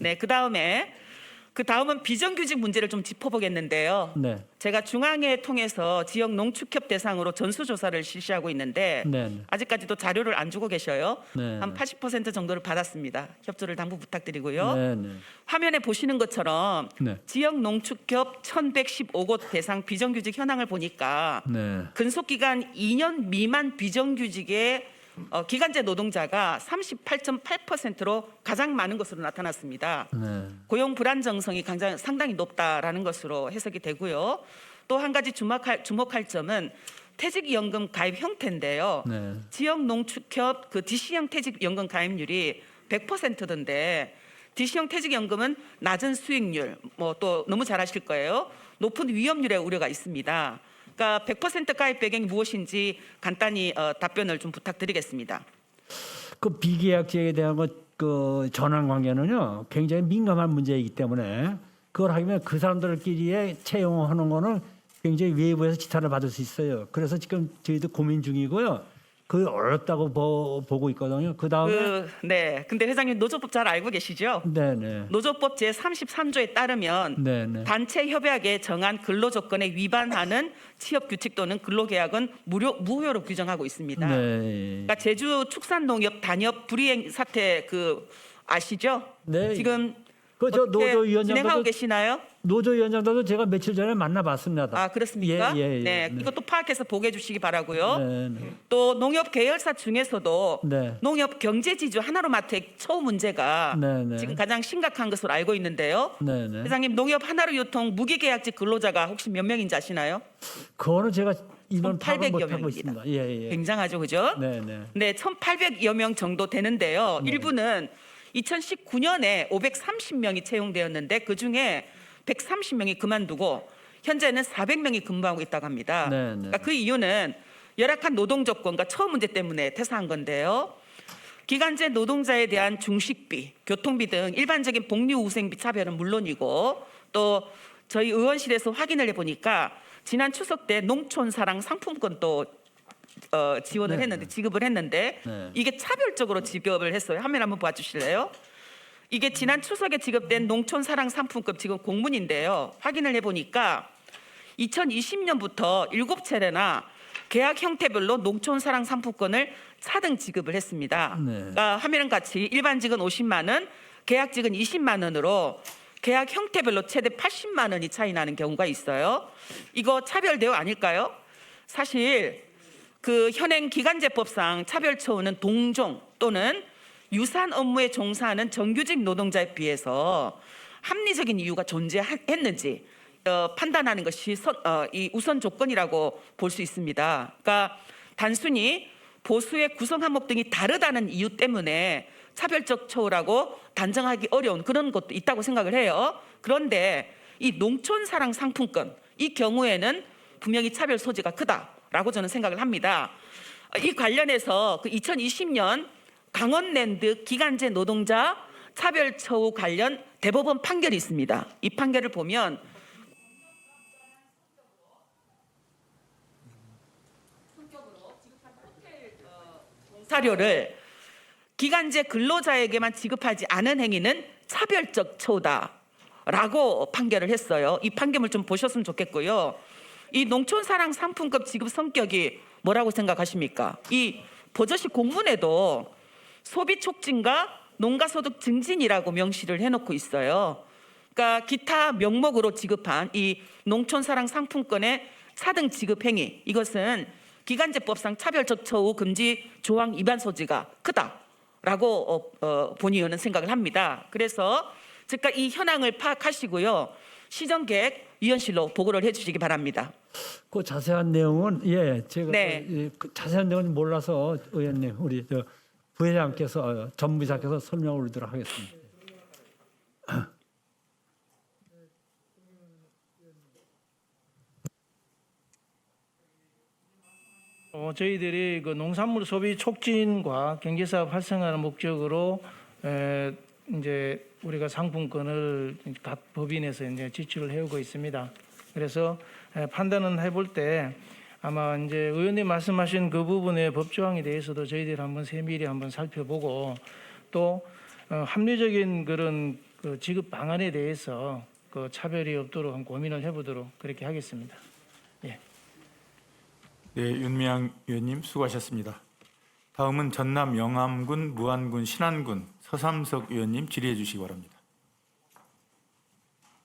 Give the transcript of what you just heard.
네, 그 다음에 그 다음은 비정규직 문제를 좀 짚어보겠는데요. 네. 제가 중앙회 통해서 지역 농축협 대상으로 전수조사를 실시하고 있는데 네. 네. 아직까지도 자료를 안 주고 계셔요. 네. 한 80% 정도를 받았습니다. 협조를 당부 부탁드리고요. 네. 네. 화면에 보시는 것처럼 네. 지역 농축협 1115곳 대상 비정규직 현황을 보니까 네. 근속 기간 2년 미만 비정규직의 어, 기간제 노동자가 38.8%로 가장 많은 것으로 나타났습니다. 네. 고용 불안정성이 굉장히 상당히 높다라는 것으로 해석이 되고요. 또 한 가지 주목할, 주목할 점은 퇴직연금 가입 형태인데요. 네. 지역 농축협 그 DC형 퇴직연금 가입률이 100%던데 DC형 퇴직연금은 낮은 수익률, 뭐 또 너무 잘 아실 거예요. 높은 위험률의 우려가 있습니다. 그러니까 100% 가입 배경이 무엇인지 간단히 어, 답변을 좀 부탁드리겠습니다. 그 비계약직에 대한 것 그 전환 관계는요 굉장히 민감한 문제이기 때문에 그걸 하면 그 사람들끼리의 채용하는 거는 굉장히 외부에서 지탄을 받을 수 있어요. 그래서 지금 저희도 고민 중이고요. 그 어렵다고 보, 보고 있거든요. 그 다음에 그, 네. 근데 회장님 노조법 잘 알고 계시죠? 네네 노조법 제 33조에 따르면 네네 단체 협약에 정한 근로 조건에 위반하는 취업 규칙 또는 근로 계약은 무료 무효로 규정하고 있습니다. 네. 그러니까 제주 축산농협 단협 불이행 사태 그 아시죠? 네. 지금 그 저 어떻게 노조 진행하고 계시나요? 노조 위원장도 제가 며칠 전에 만나봤습니다. 아 그렇습니까? 예, 예, 예. 네, 이것도 파악해서 보고해 주시기 바라고요. 네, 네. 또 농협 계열사 중에서도 네. 농협 경제지주 하나로마트의 처우 문제가 네, 네. 지금 가장 심각한 것으로 알고 있는데요. 네, 네. 회장님 농협 하나로 유통 무기계약직 근로자가 혹시 몇 명인지 아시나요? 그거는 제가 이번 파악을 1800여 못 하고 명입니다. 있습니다. 예, 예. 굉장하죠, 그죠? 네, 네. 네, 1,800여 명 정도 되는데요. 일부는 2019년에 530명이 채용되었는데 그 중에 130명이 그만두고 현재는 400명이 근무하고 있다고 합니다. 네, 네. 그러니까 그 이유는 열악한 노동 조건과 처우 문제 때문에 퇴사한 건데요. 기간제 노동자에 대한 중식비, 교통비 등 일반적인 복리후생비 차별은 물론이고 또 저희 의원실에서 확인을 해보니까 지난 추석 때 농촌 사랑 상품권도 어, 지원을 네, 했는데 지급을 했는데 네. 이게 차별적으로 지급을 했어요. 화면 한번 봐주실래요? 이게 지난 추석에 지급된 농촌 사랑 상품급 지금 공문인데요. 확인을 해보니까 2020년부터 일곱 차례나 계약 형태별로 농촌 사랑 상품권을 차등 지급을 했습니다. 네. 그러니까 화면은 같이 일반직은 50만 원, 계약직은 20만 원으로 계약 형태별로 최대 80만 원이 차이 나는 경우가 있어요. 이거 차별 대우 아닐까요? 사실 그 현행 기간제법상 차별 처우는 동종 또는 유사한 업무에 종사하는 정규직 노동자에 비해서 합리적인 이유가 존재했는지 어, 판단하는 것이 선, 어, 이 우선 조건이라고 볼 수 있습니다. 그러니까 단순히 보수의 구성 항목 등이 다르다는 이유 때문에 차별적 처우라고 단정하기 어려운 그런 것도 있다고 생각을 해요. 그런데 이 농촌 사랑 상품권 이 경우에는 분명히 차별 소지가 크다 라고 저는 생각을 합니다. 이 관련해서 그 2020년 강원랜드 기간제 노동자 차별 처우 관련 대법원 판결이 있습니다. 이 판결을 보면 사료를 기간제 근로자에게만 지급하지 않은 행위는 차별적 처우다라고 판결을 했어요. 이 판결을 좀 보셨으면 좋겠고요. 이 농촌 사랑 상품급 지급 성격이 뭐라고 생각하십니까? 이 버젓이 공문에도 소비 촉진과 농가 소득 증진이라고 명시를 해놓고 있어요. 그러니까 기타 명목으로 지급한 이 농촌 사랑 상품권의 차등 지급 행위 이것은 기간제법상 차별적 처우 금지 조항 위반 소지가 크다라고 어, 어, 본 의원은 생각을 합니다. 그래서 즉각 이 현황을 파악하시고요. 시정 계획 위원실로 보고를 해주시기 바랍니다. 그 자세한 내용은 예 제가 네. 예, 그 자세한 내용은 몰라서 의원님 우리 저 부회장께서 어, 전부이사께서 설명을 드리도록 하겠습니다. 어, 저희들이 그 농산물 소비 촉진과 경제사업 활성화를 목적으로 에, 이제 우리가 상품권을 각 법인에서 이제 지출을 해오고 있습니다. 그래서 에, 판단은 해볼 때 아마 이제 의원님 말씀하신 그 부분의 법조항에 대해서도 저희들이 한번 세밀히 한번 살펴보고 또 어, 합리적인 그런 그 지급 방안에 대해서 그 차별이 없도록 한 고민을 해보도록 그렇게 하겠습니다. 네, 윤미향 의원님 수고하셨습니다. 다음은 전남 영암군, 무안군, 신안군 서삼석 의원님 질의해 주시기 바랍니다.